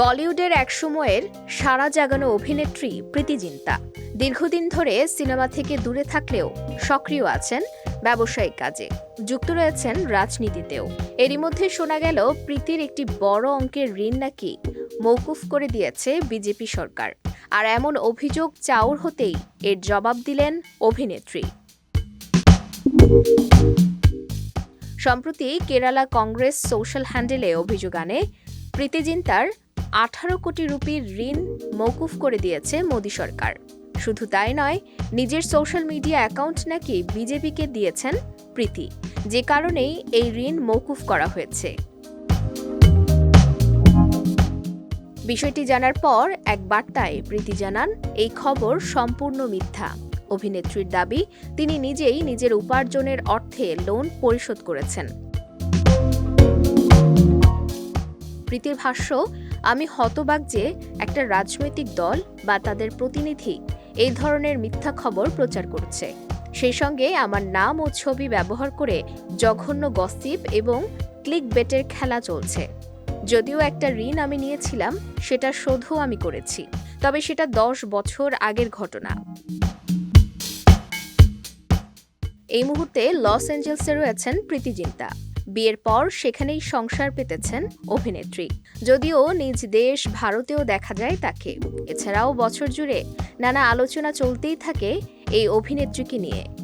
বলিউডের একসময়ের সারা জাগানো অভিনেত্রী প্রীতি জিন্তা। দীর্ঘদিন ধরে সিনেমা থেকে দূরে থাকলেও সক্রিয় আছেন ব্যবসায়িক কাজে। যুক্ত রয়েছেন রাজনীতিতেও। এরই মধ্যে শোনা গেল, প্রীতির একটি বড় অঙ্কের ঋণ নাকি মৌকুফ করে দিয়েছে বিজেপি সরকার। আর এমন অভিযোগ চাউর হতেই এর জবাব দিলেন অভিনেত্রী। সম্প্রতি কেরালা কংগ্রেস সোশ্যাল হ্যান্ডেলে অভিযোগ আনে প্রীতি জিন্তার আঠারো কোটি রুপির ঋণ মৌকুফ করে দিয়েছে মোদী সরকার। শুধু তাই নয়, নিজের সোশ্যাল মিডিয়া অ্যাকাউন্ট নাকি বিজেপিকে দিয়েছেন প্রীতি। যে কারণেই এই ঋণ মৌকুফ করা হয়েছে। বিষয়টি জানার পর এক বার্তায় প্রীতি জানান, এই খবর সম্পূর্ণ মিথ্যা। অভিনেত্রীর দাবি, তিনি নিজেই নিজের উপার্জনের অর্থে লোন পরিশোধ করেছেন। প্রীতির ভাষ্য আমি হতবাক যে একটা রাজনৈতিক দল বা তাদের প্রতিনিধি এই ধরনের মিথ্যা খবর প্রচার করছে। সেই সঙ্গে আমার নাম ও ছবি ব্যবহার করে জঘন্য গসিপ এবং ক্লিক বেটের খেলা চলছে। যদিও একটা ঋণ আমি নিয়েছিলাম সেটা শোধও আমি করেছি, তবে সেটা দশ বছর আগের ঘটনা। এই মুহূর্তে লস অ্যাঞ্জেলসে রয়েছেন প্রীতি জিন্তা বিয়ের পর সেখানেই সংসার পেতেছেন অভিনেত্রী। যদিও নিজ দেশ ভারতেও দেখা যায় তাকে। এছাড়াও বছর জুড়ে নানা আলোচনা চলতেই থাকে এই অভিনেত্রীকে নিয়ে।